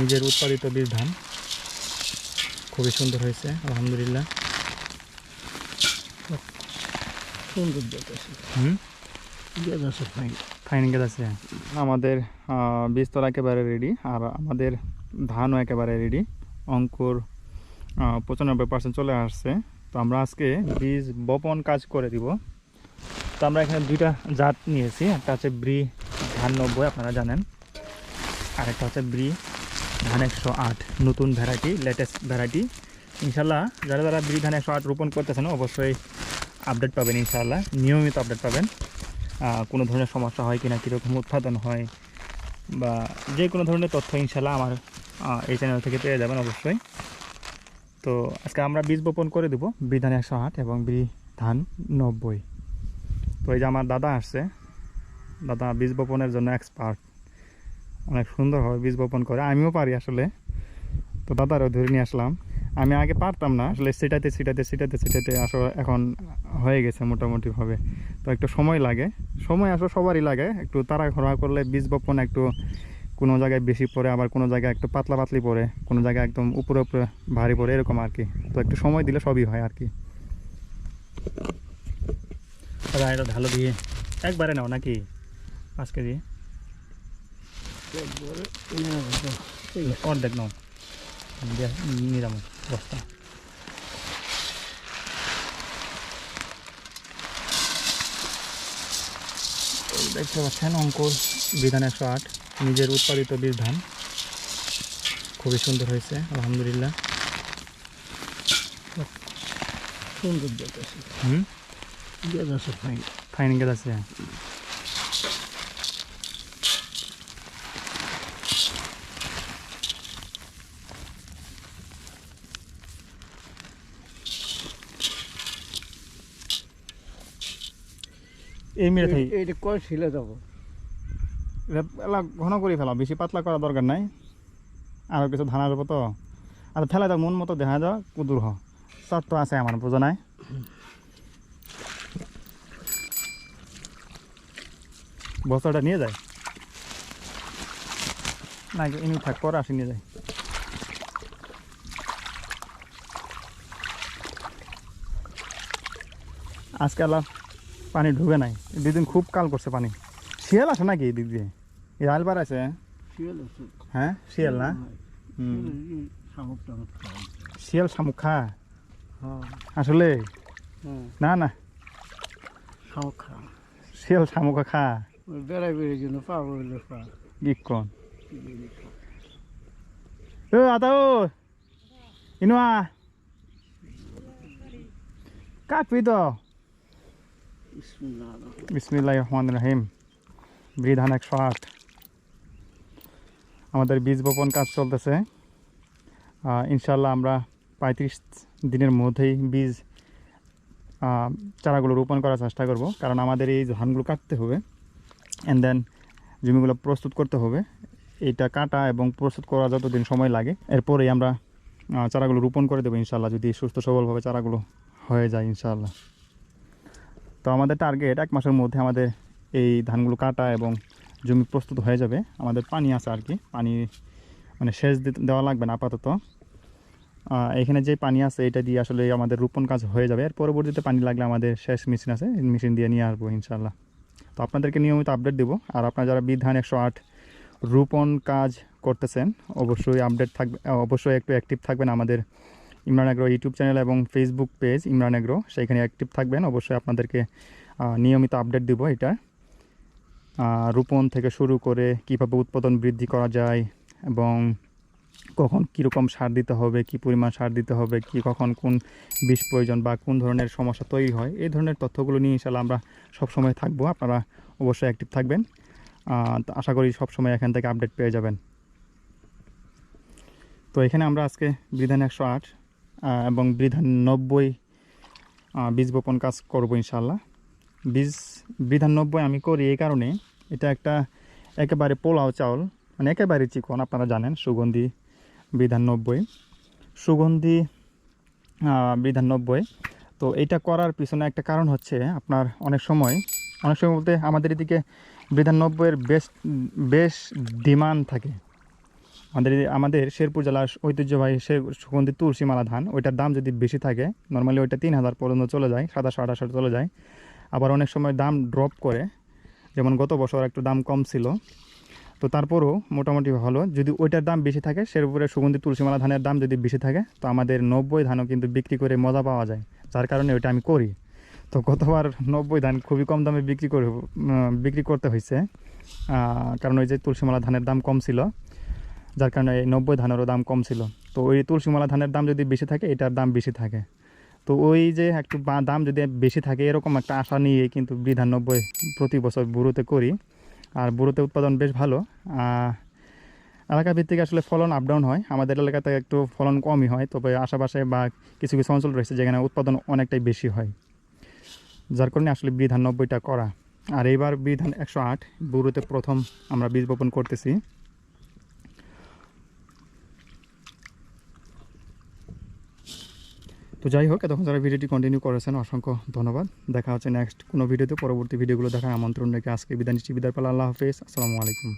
নিজের উৎপাদিত বীজ ধান। খুবই সুন্দর হয়েছে আলহামদুলিল্লাহ। সুন্দর হুম? ফাইন গেজ আছে। আমাদের বীজতলা একেবারে রেডি আর আমাদের ধানও একেবারে রেডি অঙ্কুর পঁচানব্বই পার্সেন্ট চলে আসছে। তো আমরা আজকে বীজ বপন কাজ করে দিব। তো আমরা এখানে দুইটা জাত নিয়েছি। একটা হচ্ছে ব্রি ধান নব্বই আপনারা জানেন। আর একটা হচ্ছে ব্রি ধান একশো আট, নতুন ভ্যারাইটি লেটেস্ট ভ্যারাইটি। ইনশাল্লাহ যারা যারা ব্রি ধান একশো আট রোপণ করতেছেন, অবশ্যই আপডেট পাবেন ইনশাল্লাহ নিয়মিত আপডেট পাবেন। কোনো ধরনের সমস্যা হয় কিনা, কীরকম উৎপাদন হয়, বা যে কোনো ধরনের তথ্য ইনশাল্লাহ আমার এই চ্যানেল থেকে পেয়ে যাবেন অবশ্যই। তো আজকে আমরা বীজ বপন করে দেবো বি ধান একশো আট এবং বি ধান নব্বই। তো এই যে আমার দাদা আসছে, দাদা বীজ বপনের জন্য এক্সপার্ট অনেক সুন্দরভাবে বীজ বপন করে। আমিও পারি আসলে। তো দাদারও ধরে নিয়ে আসলাম। আমি আগে পারতাম না। আসলে সেটাতে সেটাতে সেটাতে সেটাতে আসলে এখন হয়ে গেছে মোটামুটিভাবে তো একটু সময় লাগে। সময় আসলে সবারই লাগে। একটু তাড়াহুড়া করলে বীজ বপন একটু কোনো জায়গায় বেশি পড়ে, আবার কোনো জায়গায় একটু পাতলা পাতলি পড়ে, কোনো জায়গায় একদম উপরে উপরে ভারী পড়ে, এরকম আর কি। তো একটু সময় দিলে সবই হয় আর কি। এটা ভালো দিয়ে একবারে নাও নাকি? পাঁচ কেজি একবারে নেওয়া হতো। ঠিক আছে অর্ধেক নাও যাব বস্তা দেখতে পাচ্ছেন অঙ্কুর বিধান একশো আট নিজের উৎপাদিত বীজ ধান খুবই সুন্দর হয়েছে আলহামদুলিল্লাহ সুন্দর হুম ফাইন ফাইন গেজ আছে এই মেরে থাকি। এইটা কয় ছিলে যাব। এলা ঘন করে ফেলা বেশি পাতলা করা দরকার নাই। আরও কিছু ধান আসব তো। আর ফেলা যাও মন মতো দেখা যাও কুদুর হ। সব তো আছে আমার বোঝা নাই বস্তাটা নিয়ে যায়। না এমনি থাক পরে আসি নিয়ে যায়। আজকে আল্লাহ পানি ঢুকে নাই। দুদিন খুব কাল করছে পানি। শিয়াল আসে নাকি এই দিক দিয়ে? এই আলবার আছে? আছে। হ্যাঁ? শিয়াল না? শিয়াল শামুক খা হ্যাঁ। আসলে? হ্যাঁ। না না। শামুক খা শিয়াল শামুক খা বেড়াই বেড়ে জন্য পাবো হইলে পা। গিকন ও আতা ইনুয়া। কাটবি তো। বিসমিল্লাহ রহমান রহিম। বিধান একশো আট। আমাদের বীজ বপন কাজ চলতেছে। ইনশাল্লাহ আমরা পঁয়ত্রিশ দিনের মধ্যেই বীজ চারাগুলো রোপণ করার চেষ্টা করব। কারণ আমাদের এই ধানগুলো কাটতে হবে। অ্যান্ড দেন জমিগুলো প্রস্তুত করতে হবে। এটা কাটা এবং প্রস্তুত করা যতদিন সময় লাগে, এরপরেই আমরা চারাগুলো রোপণ করে দেবো ইনশাল্লাহ যদি সুস্থ সবলভাবে চারাগুলো হয়ে যায় ইনশাল্লাহ তো আমাদের টার্গেট এক মাসের মধ্যে আমাদের এই ধানগুলো কাটা এবং জমি প্রস্তুত হয়ে যাবে। আমাদের পানি আছে আর কি, পানি মানে সেচ দেওয়া লাগবে না আপাতত। এখানে যে পানি আছে এটা দিয়ে আসলে আমাদের রোপণ কাজ হয়ে যাবে। এর পরবর্তীতে পানি লাগলে আমাদের শেষ মেশিন আছে মেশিন দিয়ে নিয়ে আসব ইনশাল্লাহ তো আপনাদেরকে নিয়মিত আপডেট দেবো। আর আপনারা যারা বিধান একশো আট রোপণ কাজ করতেছেন, অবশ্যই আপডেট থাকবে, অবশ্যই একটু অ্যাক্টিভ থাকবেন আমাদের ইমরান এগ্রো ইউটিউব চ্যানেল এবং ফেসবুক পেজ ইমরান এগ্রো সেইখানে অ্যাক্টিভ থাকবেন। অবশ্যই আপনাদেরকে নিয়মিত আপডেট দিব এটা। রোপণ থেকে শুরু করে কীভাবে উৎপাদন বৃদ্ধি করা যায় এবং কখন কীরকম সার দিতে হবে, কী পরিমাণ সার দিতে হবে, কি, কখন কোন বিষ প্রয়োজন বা কোন ধরনের সমস্যা তৈরি হয়, এই ধরনের তথ্যগুলো নিয়ে ইনশাল্লাহ আমরা সবসময় থাকব। আপনারা অবশ্যই অ্যাক্টিভ থাকবেন। আশা করি সবসময় এখান থেকে আপডেট পেয়ে যাবেন। তো এখানে আমরা আজকে বিধান একশো আট এবং বিধান নব্বই বীজ বপন কাজ করব ইনশাল্লাহ বীজ, বিধান নব্বই আমি করি এই কারণে। এটা একটা একেবারে পোলাও চাউল মানে একেবারে চিকন, আপনারা জানেন সুগন্ধি বিধান নব্বই। সুগন্ধি বিধান নব্বই। তো এটা করার পিছনে একটা কারণ হচ্ছে আপনার অনেক সময় অনেক সময় বলতে আমাদের এদিকে বিধান নব্বইয়ের বেশ বেশ ডিমান্ড থাকে। আমাদের আমাদের শেরপুর জেলার ঐতিহ্যবাহী সে সুগন্ধি তুলসী মালা ধান, ওইটার দাম যদি বেশি থাকে নর্মালি ওইটা তিন হাজার পর্যন্ত চলে যায় সাতাশো আঠাশো চলে যায়। আবার অনেক সময় দাম ড্রপ করে, যেমন গত বছর একটু দাম কম ছিল। তো তারপরও মোটামুটি ভালো। যদি ওইটার দাম বেশি থাকে, শেরপুরের সুগন্ধি তুলসীমালা ধানের দাম যদি বেশি থাকে, তো আমাদের নব্বই ধানও কিন্তু বিক্রি করে মজা পাওয়া যায়। যার কারণে ওইটা আমি করি। তো গতবার নব্বই ধান খুবই কম দামে বিক্রি করে বিক্রি করতে হয়েছে কারণ ওই যে তুলসীমালা ধানের দাম কম ছিল। যার কারণে এই নব্বই ধানেরও দাম কম ছিল। তো ওই তুলসীমালা ধানের দাম যদি বেশি থাকে, এটার দাম বেশি থাকে। তো ওই যে একটু দাম যদি বেশি থাকে, এরকম একটা আশা নিয়ে কিন্তু বিধানব্বই প্রতি বছর বুড়োতে করি। আর বুড়োতে উৎপাদন বেশ ভালো। এলাকা ভিত্তিক আসলে ফলন আপ ডাউন হয়। আমাদের এলাকাতে একটু ফলন কমই হয়। তবে আশেপাশে বা কিছু কিছু অঞ্চল রয়েছে যেখানে উৎপাদন অনেকটাই বেশি হয়। যার কারণে আসলে বিধান নব্বইটা করা। আর এইবার বিধান একশো আট, বুড়োতে প্রথম আমরা বীজ বপন করতেছি। তো যাই হোক, এতক্ষণ যারা ভিডিওটি কন্টিনিউ করেছেন, অসংখ্য ধন্যবাদ। দেখা হচ্ছে নেক্সট কোনো ভিডিওতে। পরবর্তী ভিডিওগুলো দেখার আমন্ত্রণ রেখে আজকে বিদায় নিচ্ছি। বিদায় পালা আল্লাহ হাফেজ। আসসালামু আলাইকুম।